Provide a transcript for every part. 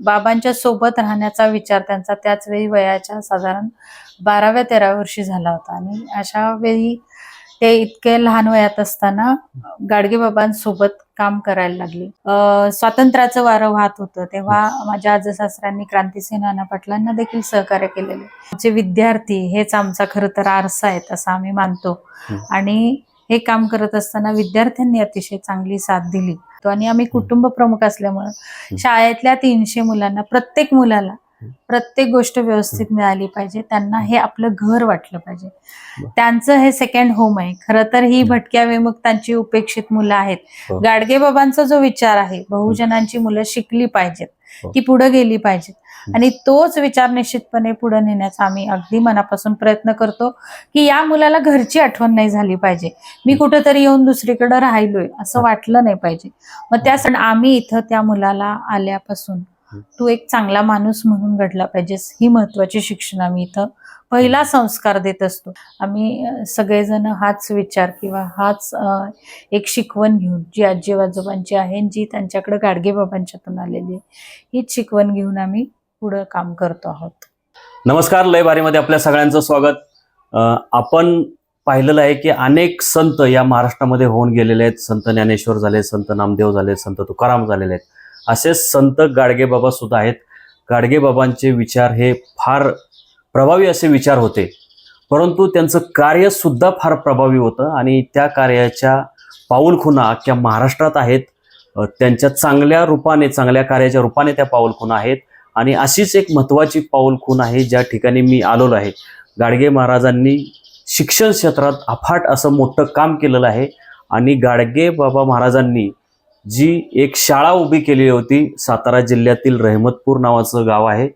बाबांच्या सोबत राहण्याचा विचार त्यांचा त्याच वेळी वयाच्या साधारण बाराव्या तेराव्या वर्षी झाला होता. आणि अशा वेळी ते इतके लहान वयात असताना गाडगे बाबांसोबत काम करायला लागले. स्वातंत्र्याचं वारं वाहत होतं. तेव्हा माझ्या आजी सासऱ्यांनी क्रांतीसिंह नाना पाटलांना देखील सहकार्य केलेले. आमचे विद्यार्थी हेच आमचा खरं तर आरसा आहेत असं आम्ही मानतो. आणि हे काम करत असताना विद्यार्थ्यांनी अतिशय चांगली साथ दिली. तो आणि आम्ही कुटुंब प्रमुख असल्यामुळं शाळेतल्या तीनशे मुलांना प्रत्येक मुलाला प्रत्येक गोष्ट व्यवस्थित मिळाली पाहिजे. त्यांना हे आपलं घर वाटलं पाहिजे. त्यांचं हे सेकंड होम आहे. खरं तर ही भटक्या विमुक्तांची उपेक्षित मुलं आहेत. हो. गाडगे बाबांचा जो विचार आहे बहुजनांची मुलं शिकली पाहिजेत हो. ती पुढे गेली पाहिजेत. आणि तोच विचार निश्चितपणे पुढे नेण्याचा आम्ही अगदी मनापासून प्रयत्न करतो की या मुलाला घरची आठवण नाही झाली पाहिजे. मी कुठेतरी येऊन दुसरीकडे राहिलोय असं वाटलं नाही पाहिजे. मग त्यासाठी आम्ही इथं त्या मुलाला आल्यापासून. तू एक चांगला माणूस म्हणून घडला पाहिजेस. ही महत्वाची शिक्षण आम्ही इथं पहिला संस्कार देत असतो. आम्ही सगळेजण हाच विचार किंवा हाच एक शिकवण घेऊन जी आजी आजोबांची आहे जी त्यांच्याकडे गाडगे बाबांच्यातून आलेली आहे हीच शिकवण घेऊन आम्ही पुढं काम करतो आहोत. नमस्कार. लय बारीमध्ये आपल्या सगळ्यांचं स्वागत. आपण पाहिलेलं आहे की अनेक संत या महाराष्ट्रामध्ये होऊन गेलेले आहेत. संत ज्ञानेश्वर झाले संत नामदेव झाले संत तुकाराम झालेले आहेत. असे संत गाडगेबाबा सुद्धा आहेत. गाडगेबाबांचे विचार हे फार प्रभावी असे विचार होते. परंतु त्यांचं कार्यसुद्धा फार प्रभावी होतं आणि त्या कार्याच्या पाऊलखुणा अख्ख्या महाराष्ट्रात आहेत. त्यांच्या चांगल्या रूपाने चांगल्या कार्याच्या रूपाने त्या पाऊलखुणा आहेत. आणि अशीच एक महत्त्वाची पाऊलखून आहे ज्या ठिकाणी मी आलेलो आहे. गाडगे महाराजांनी शिक्षण क्षेत्रात अफाट असं मोठं काम केलेलं आहे. आणि गाडगे बाबा महाराजांनी जी एक शाळा उभी केलेली होती सातारा जिल्ह्यातील रहमतपूर नावाचं गाव आहे.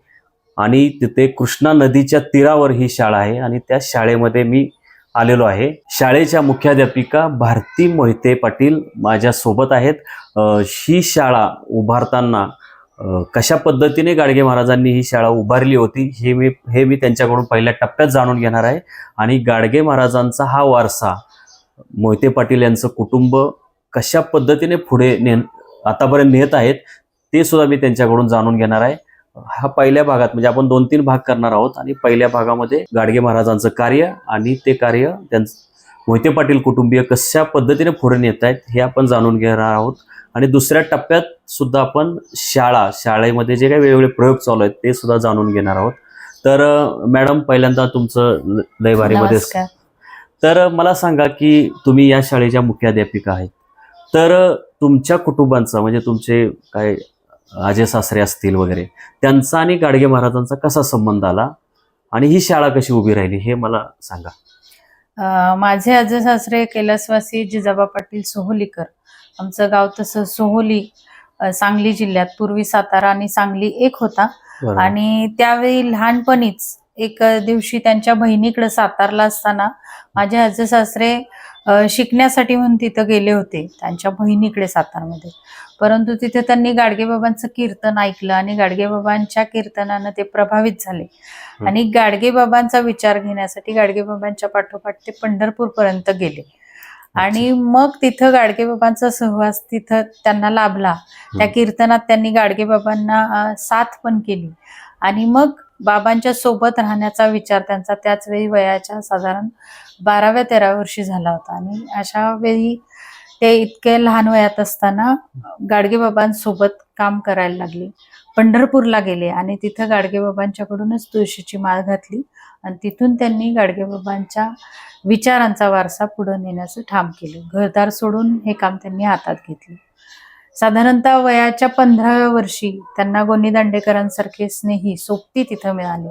आणि तिथे कृष्णा नदीच्या तीरावर ही शाळा आहे. आणि त्या शाळेमध्ये मी आलेलो आहे. शाळेच्या मुख्याध्यापिका भारती मोहिते पाटील माझ्यासोबत आहेत. ही शाळा उभारताना कशा पद्धतीने गाडगे महाराजांनी ही शाळा उभारली होती हे मी हे मी त्यांच्याकडून पहिल्या टप्प्यात जाणून घेणार आहे. आणि गाडगे महाराजांचा हा वारसा मोहिते पाटील यांचं कुटुंब कशा पद्धतीने पुढे ने आतापर्यंत नेत आहेत ते सुद्धा मी त्यांच्याकडून जाणून घेणार आहे. हा पहिल्या भागात म्हणजे आपण दोन तीन भाग करणार आहोत आणि पहिल्या भागामध्ये गाडगे महाराजांचं कार्य आणि ते कार्य त्यांचं मोहिते पाटील कुटुंबीय कशा पद्धतीने पुढे नेत आहेत हे आपण जाणून घेणार आहोत. आणि दुसऱ्या टप्प्यात सुद्धा आपण शाळा शाळेमध्ये जे काही वेगवेगळे प्रयोग चालू आहेत ते सुद्धा जाणून घेणार आहोत. तर मॅडम पहिल्यांदा तुमचं ल- लयबारीमध्ये नमस्कार. तर मला सांगा की तुम्ही या शाळेच्या मुख्याध्यापिका आहेत. तर तुमच्या कुटुंबांचा म्हणजे तुमचे काय आजे सासरे असतील वगैरे त्यांचा आणि गाडगे महाराजांचा कसा संबंध आला? आणि ही शाळा कशी उभी राहिली हे मला सांगा. माझे आजी सासरे कैलासवासी जिजाबा पाटील सोहोलीकर. आमचं गाव तसं सोहोली सांगली जिल्ह्यात पूर्वी सातारा आणि सांगली एक होता. आणि त्यावेळी लहानपणीच एक दिवशी त्यांच्या बहिणीकडे सातारला असताना माझे आजी सासरे शिकण्यासाठी म्हणून तिथं गेले होते त्यांच्या बहिणीकडे सातारमध्ये. परंतु तिथे त्यांनी गाडगेबाबांचं कीर्तन ऐकलं आणि गाडगेबाबांच्या कीर्तनानं ते प्रभावित झाले. आणि गाडगेबाबांचा विचार घेण्यासाठी गाडगेबाबांच्या पाठोपाठ ते पंढरपूर पर्यंत गेले आणि मग तिथं गाडगेबाबांचा सहवास तिथं त्यांना लाभला. त्या कीर्तनात त्यांनी गाडगेबाबांना साथ पण केली. आणि मग बाबांच्या सोबत राहण्याचा विचार त्यांचा त्याच वेळी वयाच्या साधारण बाराव्या तेराव्या वर्षी झाला होता. आणि अशा वेळी ते इतके लहान वयात असताना गाडगे बाबांसोबत काम करायला लागले. पंढरपूरला गेले आणि तिथं गाडगे बाबांच्याकडूनच तुळशीची माळ घातली आणि तिथून त्यांनी गाडगे बाबांच्या विचारांचा वारसा पुढे नेण्याचं ठाम केलं. घरदार सोडून हे काम त्यांनी हातात घेतले. साधारणतः वयाच्या पंधराव्या वर्षी त्यांना गोनी दांडेकरांसारखे स्नेही सोबती तिथं मिळाले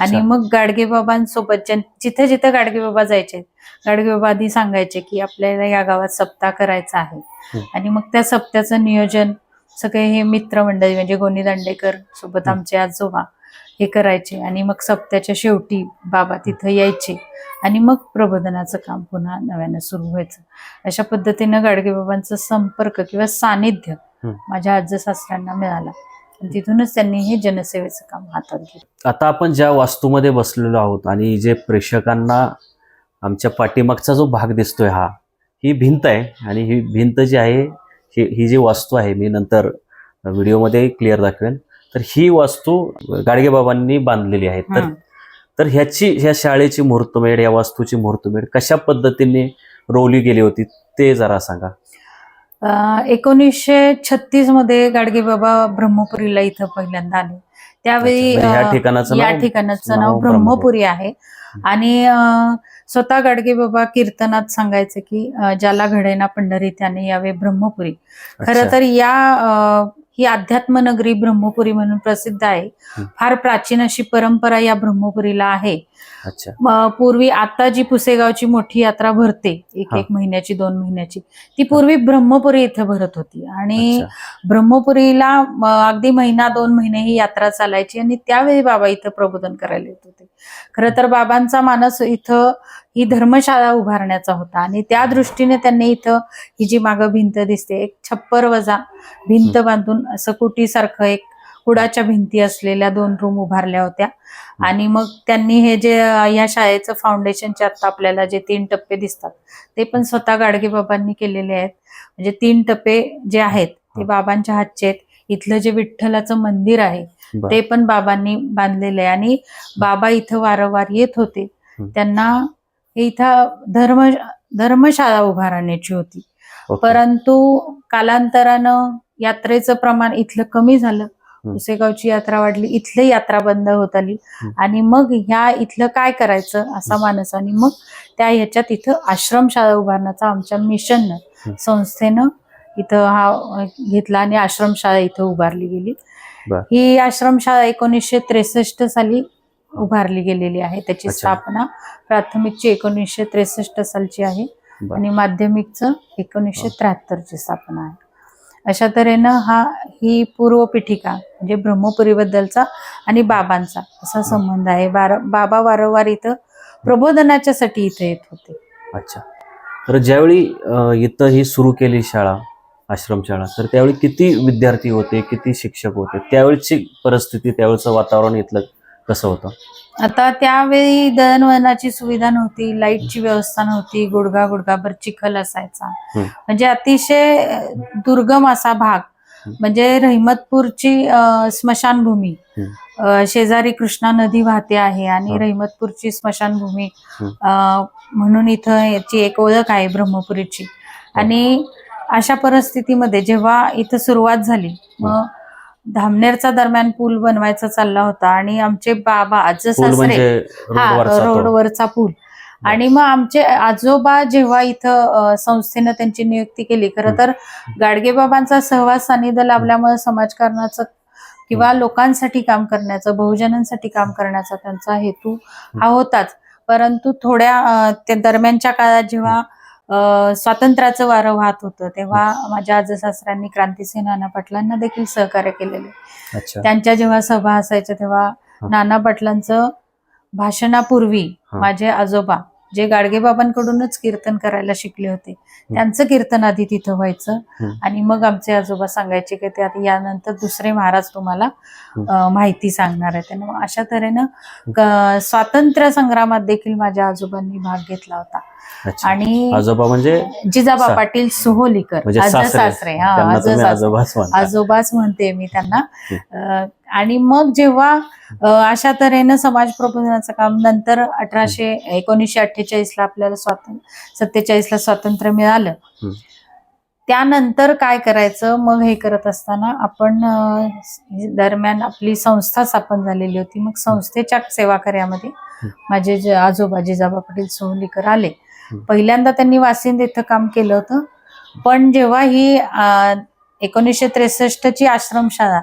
आणि. मग गाडगेबाबांसोबत जिथे जिथे गाडगेबाबा जायचे गाडगेबाबा आधी सांगायचे की आपल्याला या गावात सप्ताह करायचा आहे हं. आणि मग त्या सप्त्याचं नियोजन सगळे हे मित्रमंडळी म्हणजे गोनी दांडेकर सोबत हं. आमचे आजोबा हे करायचे आणि मग सप्त्याच्या शेवटी बाबा तिथं यायचे आणि मग प्रबोधनाचं काम पुन्हा नव्यानं सुरू व्हायचं. अशा पद्धतीनं गाडगेबाबांचा संपर्क किंवा सानिध्य. माझ्या आजी सासऱ्यांना मिळाला. तिथूनच त्यांनी हे जनसेवेचं काम हातात घेतलं. आता आपण ज्या वास्तूमध्ये बसलेलो आहोत आणि जे प्रेक्षकांना आमच्या पाठीमागचा जो भाग दिसतोय हा ही भिंत आहे आणि ही भिंत जी आहे ही ही जी वास्तू आहे मी नंतर व्हिडिओमध्ये क्लिअर दाखवेन. तर ही वास्तू गाडगे बाबांनी बांधलेली आहे. तर. तर ह्याची ह्या शाळेची मुहूर्तमेढ या वास्तूची मुहूर्तमेढ कशा पद्धतीने रोवली गेली होती ते जरा सांगा. एकोणीसशे छत्तीसमध्ये गाडगे बाबा ब्रह्मपुरीला इथं पहिल्यांदा आले. त्यावेळी म्हणजे या ठिकाणाचं नाव ब्रह्मपुरी आहे. आणि स्वतः गाडगे बाबा कीर्तनात सांगायचे की ज्याला घडेना पंढरी त्याने यावे ब्रह्मपुरी. खरं. तर या ही अध्यात्म नगरी ब्रह्मपुरी म्हणून प्रसिद्ध आहे. फार प्राचीन अशी परंपरा या ब्रह्मपुरीला आहे. पूर्वी आता जी पुसेगावची मोठी यात्रा भरते एक. एक महिन्याची दोन महिन्याची ती पूर्वी ब्रह्मपुरी इथे भरत होती. आणि ब्रह्मपुरीला अगदी महिना दोन महिने ही यात्रा चालायची आणि त्यावेळी बाबा इथं प्रबोधन करायला येत होते. खरं तर बाबांचा मानस इथं ही धर्मशाळा उभारण्याचा होता. आणि त्या दृष्टीने त्यांनी इथं ही जी मागं भिंत दिसते एक छप्पर वजा भिंत बांधून असं कुटीसारखं एक कुडाच्या भिंती असलेल्या दोन रूम उभारल्या होत्या. आणि मग त्यांनी हे जे या शाळेचं फाउंडेशनचे आता आपल्याला जे तीन टप्पे दिसतात ते पण स्वतः गाडगे बाबांनी केलेले आहेत. म्हणजे तीन टप्पे जे आहेत ते. बाबांच्या हातचे आहेत. इथलं जे विठ्ठलाचं मंदिर आहे. ते पण बाबांनी बांधलेलं आहे. आणि बाबा इथं वारंवार येत होते. त्यांना इथं धर्म धर्मशाळा उभारण्याची होती ओके. परंतु कालांतरानं यात्रेचं प्रमाण इथलं कमी झालं. पुसेगावची यात्रा वाढली इथली यात्रा बंद होत आली. आणि मग ह्या इथलं काय करायचं असा मानस आणि मग त्या ह्याच्यात इथं आश्रमशाळा उभारण्याचा आमच्या मिशननं. संस्थेनं इथं हा घेतला आणि आश्रमशाळा इथं उभारली गेली. ही आश्रमशाळा एकोणीसशे त्रेसष्ट साली उभारली गेलेली आहे. त्याची अच्छा. स्थापना प्राथमिकची एकोणीसशे त्रेसष्ट सालची आहे. बरं. आणि माध्यमिकचं एकोणीसशे त्र्याहत्तरची स्थापना आहे. अशा तऱ्हेनं हा ही पूर्व पीठिका म्हणजे ब्रह्मपुरीबद्दलचा आणि बाबांचा असा संबंध आहे. बार- बाबा वारंवार इथं प्रबोधनाच्यासाठी इथं येत होते. अच्छा. तर ज्यावेळी अ, इथं ही सुरू केली शाळा आश्रमशाळा तर त्यावेळी किती विद्यार्थी होते किती शिक्षक होते? त्यावेळीची परिस्थिती त्यावेळचं वातावरण इथलं कसं होतं? आता त्यावेळी दळणवळणाची सुविधा नव्हती लाईटची व्यवस्था नव्हती गुडगा गुडगाभर चिखल असायचा. म्हणजे अतिशय दुर्गम असा भाग. म्हणजे रहिमतपूरची स्मशानभूमी. शेजारी कृष्णा नदी वाहते आहे आणि. रहिमतपूरची स्मशानभूमी म्हणून इथं याची एक ओळख आहे ब्रह्मपुरीची. आणि अशा परिस्थितीमध्ये जेव्हा इथं सुरुवात झाली मग धामनेरचा दरम्यान पूल बनवायचा चालला होता आणि आमचे बाबा आजो पूल सासरे. म्हणजे हा रोडवरचा पूल. आणि मग आमचे आजोबा जेव्हा इथं संस्थेनं त्यांची नियुक्ती केली खरं तर गाडगेबाबांचा सहवास सानिध्य लाभल्यामुळे समाजकारणाचं किंवा लोकांसाठी काम करण्याचं बहुजनांसाठी काम करण्याचा त्यांचा हेतू हा. होताच. परंतु थोड्या त्या दरम्यानच्या काळात जेव्हा स्वातंत्र्याचं वारं वाहत होतं तेव्हा माझ्या आजसासऱ्यांनी क्रांतिसिंह नाना पाटलांना देखील सहकार्य केलेले त्यांच्या जेव्हा सभा असायच्या तेव्हा. नाना पाटलांचं भाषणापूर्वी. माझे आजोबा जे गाडगेबाबांकडूनच कीर्तन करायला शिकले होते त्यांचं कीर्तन आधी तिथं व्हायचं. आणि मग आमचे आजोबा सांगायचे की ते यानंतर दुसरे महाराज तुम्हाला माहिती सांगणार आहे त्यांना मग अशा तऱ्हेनं स्वातंत्र्य संग्रामात देखील माझ्या आजोबांनी भाग घेतला होता. आणि आजोबा म्हणजे? जिजाबा पाटील सोहोलीकर म्हणजे आजं सासरे. हा. आजोबाच म्हणता. मी त्यांना. आणि मग जेव्हा अशा तऱ्हेनं समाज प्रबोधनाचं काम नंतर अठराशे एकोणीसशे अठ्ठेचाळीस ला आपल्याला स्वातंत्र्य सत्तेचाळीस ला स्वातंत्र्य मिळालं. त्यानंतर काय करायचं मग हे करत असताना आपण दरम्यान आपली संस्था स्थापन झालेली होती मग संस्थेच्या सेवाकार्यामध्ये हं. माझे जे आजोबा जिजाबा पाटील सोहलीकर आले. पहिल्यांदा त्यांनी वासिंद इथं काम केलं होतं पण जेव्हा ही एकोणीसशे त्रेसष्टची आश्रमशाळा.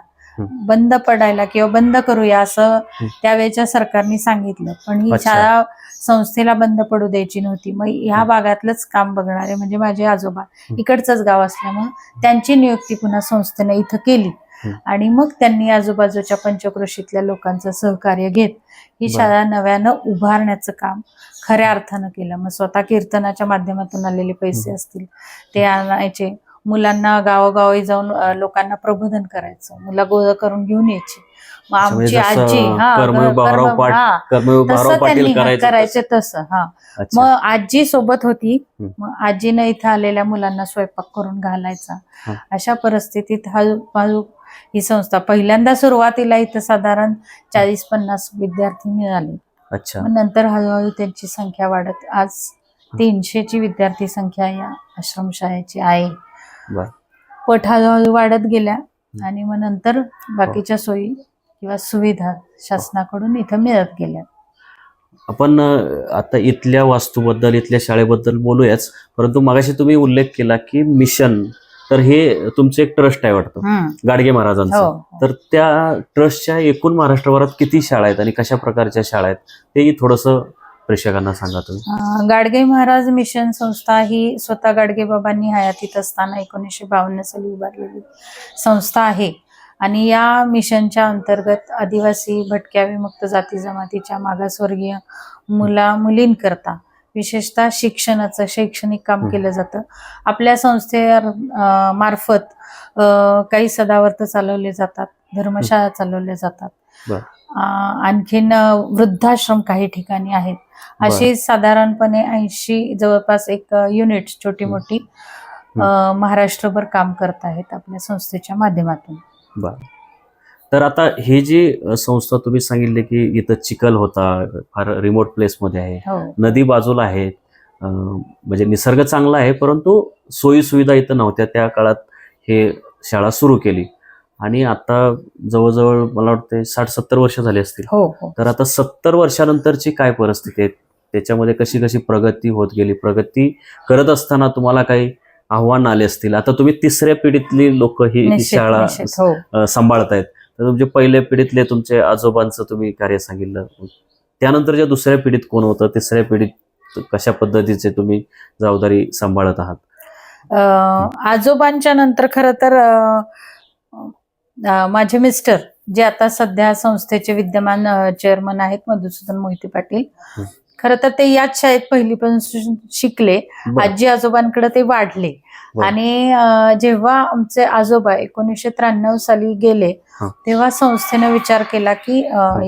बंद पडायला किंवा बंद करूया असं. त्यावेळेच्या सरकारने सांगितलं पण ही. शाळा संस्थेला बंद पडू द्यायची नव्हती मग ह्या. भागातलंच काम बघणारे म्हणजे माझे आजोबा. इकडचंच गाव असल्यामुळं त्यांची नियुक्ती पुन्हा संस्थेनं इथं केली. आणि मग त्यांनी आजूबाजूच्या पंचक्रोशीतल्या लोकांचं सहकार्य घेत ही. शाळा नव्यानं उभारण्याचं काम खऱ्या अर्थानं केलं मग स्वतः कीर्तनाच्या माध्यमातून आलेले पैसे. असतील ते आणायचे मुलांना गावोगावी जाऊन लोकांना प्रबोधन करायचं. मुलं गोळ करून घेऊन यायची. मग आमची आजी हा तसं त्यांनी करायचे तसं. हा. मग आजी सोबत होती. मग आजीनं इथं आलेल्या मुलांना स्वयंपाक करून घालायचा. अशा परिस्थितीत हळूहळू ही संस्था पहिल्यांदा सुरुवातीला इथं साधारण चाळीस पन्नास विद्यार्थी मिळाले. अच्छा. नंतर हळूहळू त्यांची संख्या वाढत आज तीनशेची विद्यार्थी संख्या या आश्रमशाळेची आहे. पट हळूहळू वाढत गेल्या आणि मग नंतर बाकीच्या सोयी किंवा सुविधा शासनाकडून इथं मिळत गेल्या. आपण आता इथल्या वास्तूबद्दल इथल्या शाळेबद्दल बोलूयाच. परंतु मगाशी तुम्ही उल्लेख केला की मिशन तर हे तुमचं एक ट्रस्ट आहे वाटतं. गाडगे महाराजांचं. हो तर त्या ट्रस्टच्या एकूण महाराष्ट्रभरात किती शाळा आहेत आणि कशा प्रकारच्या शाळा आहेत तेही थोडस प्रेक्षकांना सांगा तुम्ही. गाडगे महाराज मिशन संस्था ही स्वतः गाडगे बाबांनी हयातीत असताना एकोणीसशे बावन्न साली उभारलेली संस्था आहे. आणि या मिशनच्या अंतर्गत आदिवासी भटक्या विमुक्त जाती जमातीच्या मागासवर्गीय मुला मुलींकरता विशेषतः शिक्षणाचं शैक्षणिक काम. केलं जातं. आपल्या संस्थे मार्फत काही सदावर्त चालवले जातात धर्मशाळा चालवल्या जातात. आणखीन वृद्धाश्रम काही ठिकाणी आहेत. अशी साधारणपणे ऐंशी जवळपास एक युनिट छोटी. मोठी महाराष्ट्रभर काम करत आहेत आपल्या संस्थेच्या माध्यमातून. तर आता हे जी संस्था तुम्ही सांगितले की इथं चिखल होता फार रिमोट प्लेसमध्ये आहे हो. नदी बाजूला आहे म्हणजे निसर्ग चांगला आहे परंतु सोयी सुविधा इथं नव्हत्या. त्या काळात हे शाळा सुरू केली. आणि आता जवळजवळ मला वाटतं साठ सत्तर वर्ष झाली असतील. हो हो. तर आता सत्तर वर्षानंतरची काय परिस्थिती आहे? त्याच्यामध्ये कशी कशी प्रगती होत गेली? प्रगती करत असताना तुम्हाला काही आव्हान आले असतील? आता तुम्ही तिसऱ्या पिढीतली लोक ही शाळा निश्चित. हो. सांभाळतायत. तर तुमचे पहिल्या पिढीतले तुमचे आजोबांचं तुम्ही कार्य सांगितलं. त्यानंतरच्या दुसऱ्या पिढीत कोण होतं? तिसऱ्या पिढीत कशा पद्धतीचे तुम्ही जबाबदारी सांभाळत आहात? आजोबांच्या नंतर खरं तर माझे मिस्टर जे आता सध्या संस्थेचे विद्यमान चेअरमन आहेत मधुसूदन मोहिते पाटील. खरं तर ते याच शाळेत पहिलीपासून शिकले. आजी आजोबांकडे ते वाढले. आणि जेव्हा आमचे आजोबा एकोणीसशे त्र्याण्णव साली गेले. तेव्हा संस्थेनं विचार केला की.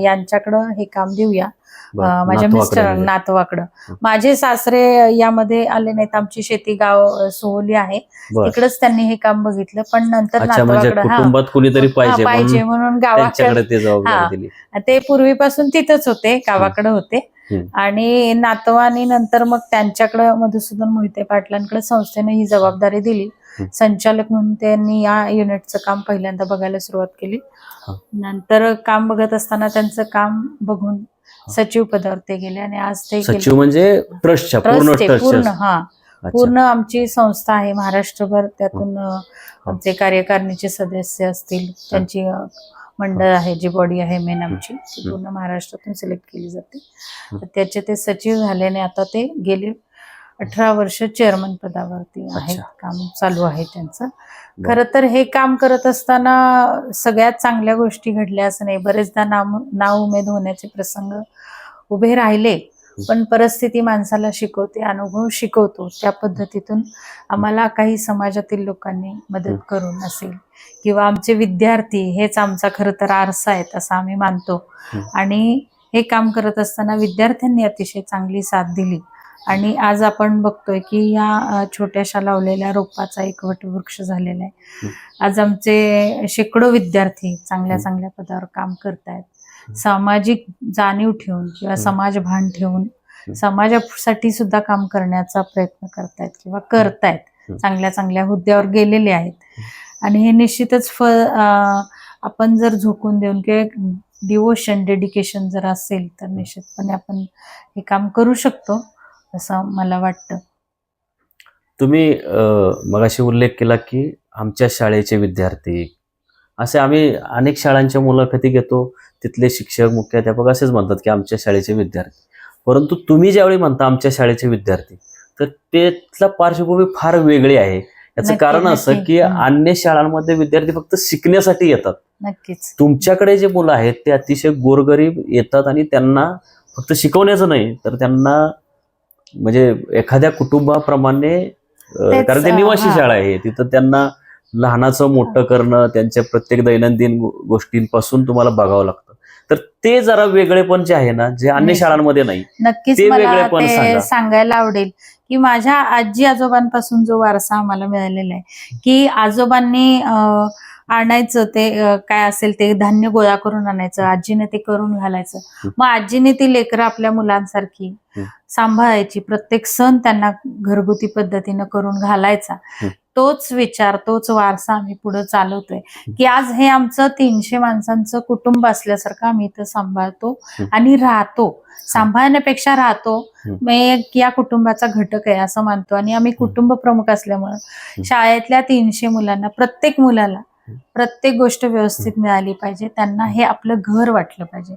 यांच्याकडं हे काम देऊया माझ्या मिस्टर. नातवाकडं. माझे सासरे यामध्ये आले नाहीत आमची शेती गाव सोहली आहे. तिकडेच त्यांनी हे काम बघितलं पण नंतर म्हणजे नातवाकडं कुटुंबात कुणीतरी पाहिजे म्हणून गावाकडे ते पूर्वीपासून तिथंच होते गावाकडे होते. आणि नातवानी नंतर मग त्यांच्याकडे मधुसूदन मोहिते पाटलांकडे संस्थेने ही जबाबदारी दिली. संचालक म्हणून त्यांनी या युनिटचं काम पहिल्यांदा बघायला सुरुवात केली. नंतर काम बघत असताना त्यांचं काम बघून सचिव पदावर ते गेले आणि आज ते. सचिव म्हणजे ट्रस्टच्या पूर्ण ट्रस्ट आहे, पूर्ण हा. पूर्ण आमची संस्था आहे महाराष्ट्रभर त्यातून आमचे कार्यकारिणीचे सदस्य असतील त्यांची मंडळ आहे जी बॉडी आहे मेन आमची ती. पूर्ण महाराष्ट्रातून सिलेक्ट केली जाते त्याचे ते सचिव झाल्याने आता ते गेले अठरा वर्ष चेअरमन पदावरती आहेत अच्छा. काम चालू आहे त्यांचं. खरं तर हे काम करत असताना सगळ्यात चांगल्या गोष्टी घडल्या असं नाही. बरेचदा नाम नाव उमेद होण्याचे प्रसंग उभे राहिले पण परिस्थिती माणसाला शिकवते अनुभव शिकवतो. त्या पद्धतीतून आम्हाला काही समाजातील लोकांनी मदत हं. करून असेल किंवा आमचे विद्यार्थी हेच आमचा खरं तर आरसा आहेत असं आम्ही मानतो. हं. आणि हे काम करत असताना विद्यार्थ्यांनी अतिशय चांगली साथ दिली. आणि आज आपण बघतोय की या छोट्याशा लावलेल्या रोपाचा एक वटवृक्ष झालेला आहे. आज आमचे शेकडो विद्यार्थी चांगल्या. चांगल्या पदावर काम करतायत सामाजिक जाणीव ठेवून किंवा. समाज भान ठेवून. समाजासाठी सुद्धा काम करण्याचा प्रयत्न करतायत किंवा करतायत. चांगल्या चांगल्या हुद्द्यावर गेलेले आहेत आणि हे निश्चितच अं, आपण जर झोकून देऊन किंवा डिवोशन डेडिकेशन जर असेल तर निश्चितपणे आपण हे काम करू शकतो असं मला वाटतं. तुम्ही मगाशी उल्लेख केला की आमच्या शाळेचे विद्यार्थी असे आम्ही अनेक शाळांच्या मुलाखती घेतो तिथले शिक्षक मुख्याध्यापक असेच म्हणतात की आमच्या शाळेचे विद्यार्थी. परंतु तुम्ही ज्यावेळी म्हणता आमच्या शाळेचे विद्यार्थी तर त्यातला पार्श्वभूमी फार वेगळी आहे. याचं कारण असं. की. अन्य शाळांमध्ये विद्यार्थी फक्त शिकण्यासाठी येतात. नक्कीच. तुमच्याकडे जे मुलं आहेत ते अतिशय गोरगरीब येतात आणि त्यांना फक्त शिकवण्याचं नाही तर त्यांना म्हणजे एखाद्या कुटुंबाप्रमाणे कारण ते निवासी. शाळा आहे तिथं त्यांना लहानाचं मोठं करणं त्यांच्या प्रत्येक दैनंदिन गोष्टींपासून तुम्हाला बघावं लागतं तर ते जरा वेगळेपण जे आहे ना जे अन्य. शाळांमध्ये नाही नक्कीच ते मला वेगळेपण ते सांगा. सांगायला आवडेल की माझ्या आजी आजोबांपासून जो वारसा आम्हाला मिळालेला आहे की आजोबांनी अं, आणायचं ते अं, काय असेल ते धान्य गोळा करून आणायचं आजीने ते करून घालायचं. मग आजीने ती लेकरं आपल्या मुलांसारखी हं. सांभाळायची प्रत्येक सण त्यांना घरगुती पद्धतीनं करून घालायचा. तोच विचार तोच वारसा आम्ही पुढे चालवतोय की आज हे आमचं तीनशे माणसांचं कुटुंब असल्यासारखं आम्ही इथं सांभाळतो. आणि राहतो सांभाळण्यापेक्षा राहतो. मी एक या कुटुंबाचा घटक आहे असं मानतो आणि आम्ही कुटुंब प्रमुख असल्यामुळं शाळेतल्या तीनशे मुलांना प्रत्येक मुलाला. प्रत्येक गोष्ट व्यवस्थित मिळाली पाहिजे त्यांना हे आपलं घर वाटलं पाहिजे.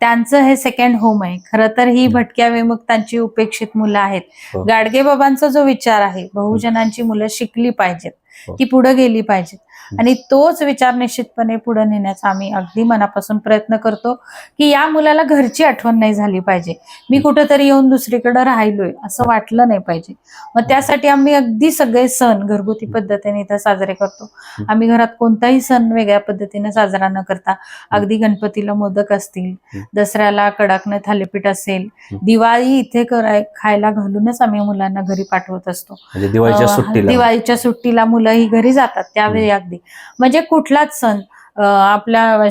त्यांचं हे सेकंड होम आहे खरं तर ही. भटक्या विमुक्तांची उपेक्षित मुलं आहेत हो. गाडगे बाबांचा जो विचार आहे बहुजनांची मुलं शिकली पाहिजेत हो. ती पुढे गेली पाहिजेत. आणि तोच विचार निश्चितपणे पुढे नेण्याचा आम्ही अगदी मनापासून प्रयत्न करतो की या मुलाला घरची आठवण नाही झाली पाहिजे. मी. कुठेतरी येऊन दुसरीकडे राहिलोय असं वाटलं नाही पाहिजे. मग त्यासाठी आम्ही अगदी सगळे सण घरगुती पद्धतीने इथं साजरे करतो. आम्ही घरात कोणताही सण वेगळ्या पद्धतीने साजरा न करता अगदी गणपतीला मोदक असतील. दसऱ्याला कडाकनं थालीपीठ असेल. दिवाळी इथे कराय खायला घालूनच आम्ही मुलांना घरी पाठवत असतो. म्हणजे दिवाळीच्या अं, सुट्टीला. दिवाळीच्या सुट्टीला मुलं ही घरी जातात त्यावेळी अगदी. म्हणजे कुठलाच सण आपल्या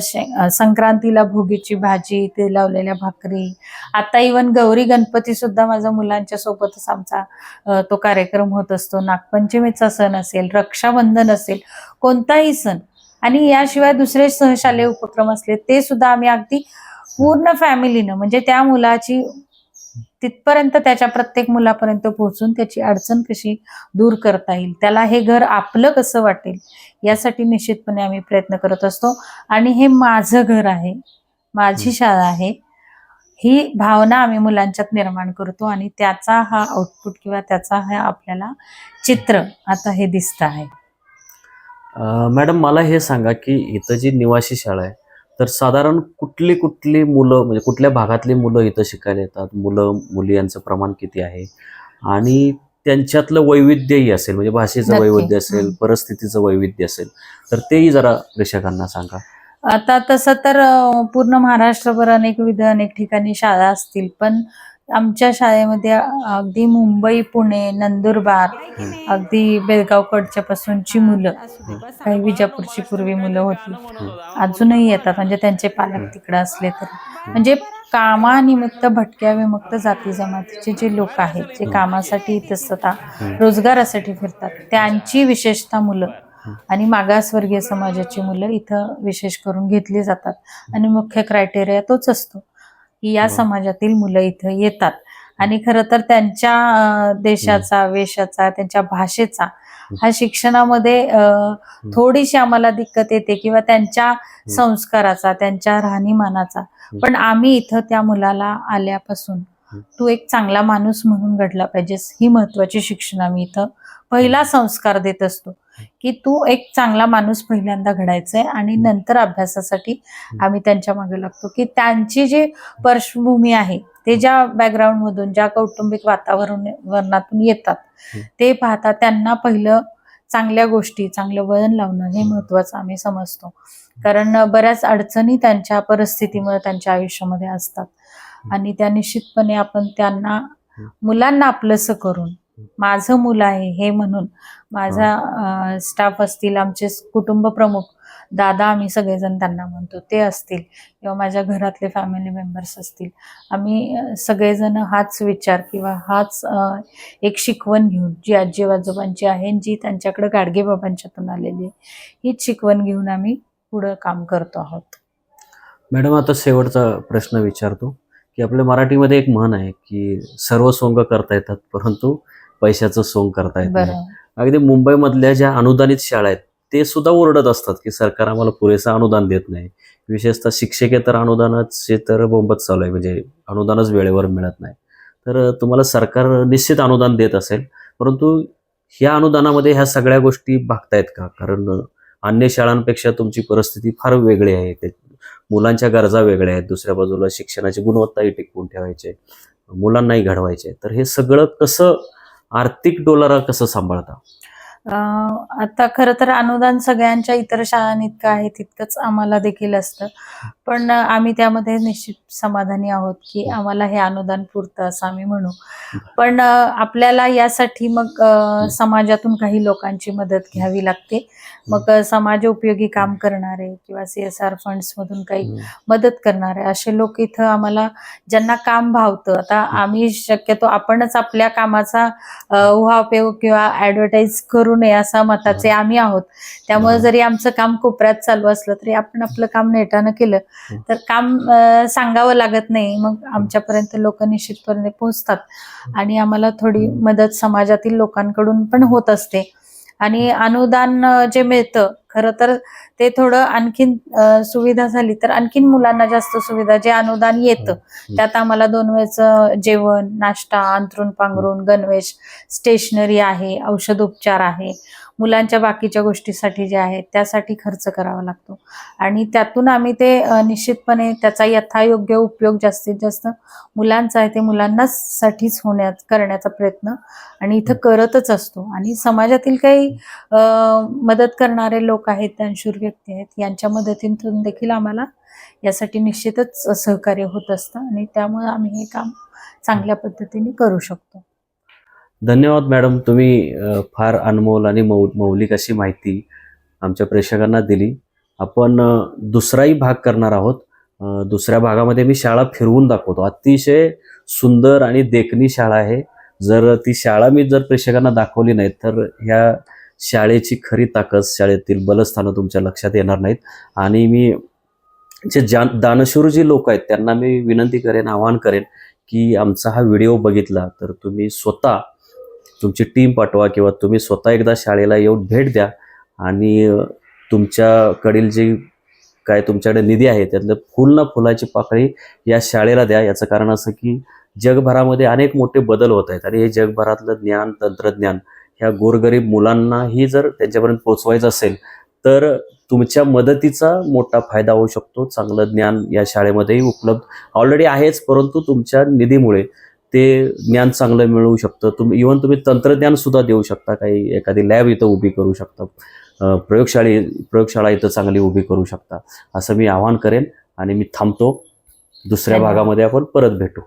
संक्रांतीला भोगीची भाजी ते लावलेल्या भाकरी. आता इवन गौरी गणपती सुद्धा माझ्या मुलांच्या सोबतच आमचा तो कार्यक्रम होत असतो. नागपंचमीचा सण असेल रक्षाबंधन असेल कोणताही सण. आणि याशिवाय दुसरे सहशालेय उपक्रम असले ते सुद्धा आम्ही अगदी पूर्ण फॅमिलीनं म्हणजे त्या मुलाची तिथपर्यंत त्याच्या प्रत्येक मुलापर्यंत पोहोचून त्याची अडचण कशी दूर करता येईल त्याला हे घर आपलं कसं वाटेल यासाठी निश्चितपणे आम्ही प्रयत्न करत असतो. आणि हे माझं घर आहे. माझी शाळा आहे. ही भावना आम्ही मुलांच्यात निर्माण करतो आणि त्याचा हा आउटपुट किंवा त्याचा हा आपल्याला चित्र आता हे दिसत आहे. मॅडम मला हे सांगा की इथं जी निवासी शाळा आहे तर साधारण कुठली कुठली मुलं म्हणजे कुठल्या भागातली मुलं इथं शिकायला येतात? मुलं मुली यांचं प्रमाण किती आहे? आणि त्यांच्यातलं वैविध्यही असेल म्हणजे भाषेचं. वैविध्य असेल. परिस्थितीचं वैविध्य असेल तर तेही जरा प्रेक्षकांना सांगा. आता तसं तर पूर्ण महाराष्ट्रभर अनेक विध अनेक ठिकाणी शाळा असतील पण आमच्या शाळेमध्ये अगदी मुंबई पुणे नंदुरबार अगदी बेळगावकडच्या पासूनची मुलं काही विजापूरची पूर्वी मुलं होती. अजूनही येतात म्हणजे त्यांचे पालक तिकडे असले तरी. म्हणजे कामानिमित्त भटक्या विमुक्त जाती जमातीचे जे लोक आहेत जे कामासाठी इतस्तता रोजगारासाठी फिरतात त्यांची विशेषतः मुलं आणि मागासवर्गीय समाजाची मुलं इथं विशेष करून घेतली जातात. आणि मुख्य क्रायटेरिया तोच असतो की या. समाजातील मुलं इथं येतात. आणि खरं तर त्यांच्या देशाचा वेशाचा त्यांच्या भाषेचा हा शिक्षणामध्ये थोडीशी आम्हाला दिक्कत येते किंवा त्यांच्या संस्काराचा त्यांच्या राहणीमानाचा. पण आम्ही इथं त्या मुलाला आल्यापासून. तू एक चांगला माणूस म्हणून घडला पाहिजेस. ही महत्वाची शिक्षण आम्ही इथं पहिला संस्कार देत असतो की तू एक चांगला माणूस पहिल्यांदा घडायचंय आणि नंतर अभ्यासासाठी आम्ही त्यांच्या मागे लागतो की त्यांची जी पार्श्वभूमी आहे ते ज्या बॅकग्राऊंड मधून ज्या कौटुंबिक वातावरण वरणातून येतात. ते पाहता त्यांना पहिलं चांगल्या गोष्टी चांगलं वळण लावणं हे महत्वाचं आम्ही समजतो. कारण बऱ्याच अडचणी त्यांच्या परिस्थितीमुळे त्यांच्या आयुष्यामध्ये असतात. आणि त्या निश्चितपणे आपण त्यांना. मुलांना आपलंसं करून माझं मुलं आहे हे म्हणून माझा स्टाफ असतील आमचे कुटुंब प्रमुख दादा आम्ही सगळेजण त्यांना म्हणतो ते असतील किंवा माझ्या घरातले फॅमिली मेंबर्स असतील आम्ही सगळेजण हाच विचार किंवा हाच एक शिकवण घेऊन जी आजी आजोबांची आहे जी त्यांच्याकडे गाडगे बाबांच्यातून आलेली आहे हीच शिकवण घेऊन आम्ही पुढं काम करतो आहोत. मॅडम आता शेवटचा प्रश्न विचारतो. की आपल्या मराठीमध्ये एक म्हण आहे की सर्व सोंग करता येतात परंतु पैशाचं सोंग करता येत नाही. अगदी मुंबईमधल्या ज्या अनुदानित शाळा आहेत ते सुद्धा ओरडत असतात की सरकार आम्हाला पुरेसं अनुदान देत नाही. विशेषतः शिक्षकेतर अनुदानाचे तर बोंबच चालू आहे म्हणजे अनुदानच वेळेवर मिळत नाही. तर तुम्हाला सरकार निश्चित अनुदान देत असेल परंतु ह्या अनुदानामध्ये ह्या सगळ्या गोष्टी भागतायत का? कारण अन्य शाळांपेक्षा तुमची परिस्थिती फार वेगळी आहे. ते मुलांच्या गरजा वेगळ्या आहेत. दुसऱ्या बाजूला शिक्षणाची गुणवत्ताही टिकवून ठेवायचे मुलांनाही घडवायचे तर हे सगळं कसं आर्थिक डोलारा कसं सांभाळता? आता खरं तर अनुदान सगळ्यांच्या इतर शाळांइतकं आहे तितकंच आम्हाला देखील असतं. पण आम्ही त्यामध्ये निश्चित समाधानी आहोत की आम्हाला हे अनुदान पुरतं असं आम्ही म्हणू. पण आपल्याला यासाठी मग समाजातून काही लोकांची मदत घ्यावी लागते. मग समाज उपयोगी काम करणारे किंवा सी एस आर फंड्स मधून काही मदत करणारे असे लोक इथं आम्हाला ज्यांना काम भावतं. आता आम्ही शक्यतो आपणच आपल्या कामाचा अ, उहापोह किंवा ऍडव्हर्टाईज करू नये असा मताचे आम्ही आहोत. त्यामुळे. जरी आमचं काम कोपऱ्यात चालू असलं तरी आपण आपलं काम नेटानं केलं हं. तर काम सांगावं लागत नाही. मग आमच्यापर्यंत लोक निश्चितपणे पोहोचतात. आणि आम्हाला थोडी मदत समाजातील लोकांकडून पण होत असते. आणि अनुदान जे मिळतं खरं तर ते थोडं आणखीन सुविधा झाली तर आणखीन मुलांना जास्त सुविधा जे अनुदान येतं त्यात आम्हाला दोन वेळचं जेवण नाश्ता अंथरूण पांघरूण गणवेश स्टेशनरी आहे औषधोपचार आहे. मुलांच्या बाकीच्या गोष्टीसाठी जे आहे त्यासाठी खर्च करावा लागतो. आणि त्यातून आम्ही ते निश्चितपणे त्याचा यथायोग्य उपयोग जास्तीत जास्त मुलांचा आहे ते मुलांनाच साठीच होण्या करण्याचा प्रयत्न आणि इथं करतच असतो. आणि समाजातील काही मदत करणारे लोक आहेत दानशूर व्यक्ती आहेत यांच्या मदतीतून देखील आम्हाला यासाठी निश्चितच सहकार्य होत असतं आणि त्यामुळे आम्ही हे काम चांगल्या पद्धतीने करू शकतो. धन्यवाद मॅडम तुम्ही फार अनमोल आणि मौ मौलिक अशी माहिती आमच्या प्रेक्षकांना दिली. आपण दुसराही भाग करणार आहोत. दुसऱ्या भागामध्ये मी शाळा फिरवून दाखवतो. अतिशय सुंदर आणि देखणी शाळा आहे. जर ती शाळा मी जर प्रेक्षकांना दाखवली नाही तर ह्या शाळेची खरी ताकद शाळेतील बलस्थानं तुमच्या लक्षात येणार नाहीत. आणि मी जे जान दानशूर जी लोक आहेत त्यांना मी विनंती करेन आवाहन करेन की आमचा हा व्हिडिओ बघितला तर तुम्ही स्वतः तुमची टीम पाठवा किंवा तुम्ही स्वतः एकदा शाळेला येऊन भेट द्या. आणि तुमच्याकडील जी काय तुमच्याकडे निधी आहे त्यातलं फुल ना फुलाची पाकळी या शाळेला द्या. याचं कारण असं की जगभरामध्ये अनेक मोठे बदल होत आहेत. आणि हे जगभरातलं ज्ञान तंत्रज्ञान ह्या गोरगरीब मुलांनाही जर त्यांच्यापर्यंत पोचवायचं असेल तर तुमच्या मदतीचा मोठा फायदा होऊ शकतो. चांगलं ज्ञान या शाळेमध्येही उपलब्ध ऑलरेडी आहेच परंतु तुमच्या निधीमुळे. ते ज्ञान चांगलं मिळवू शकतं. तुम्ही इव्हन तुम्ही तंत्रज्ञान सुद्धा देऊ शकता. काही एखादी लॅब इथं उभी करू शकता. प्रयोगशाळे प्रयोगशाळा इथं चांगली उभी करू शकता. असं मी आवाहन करेन आणि मी थांबतो. दुसऱ्या. भागामध्ये आपण परत भेटू.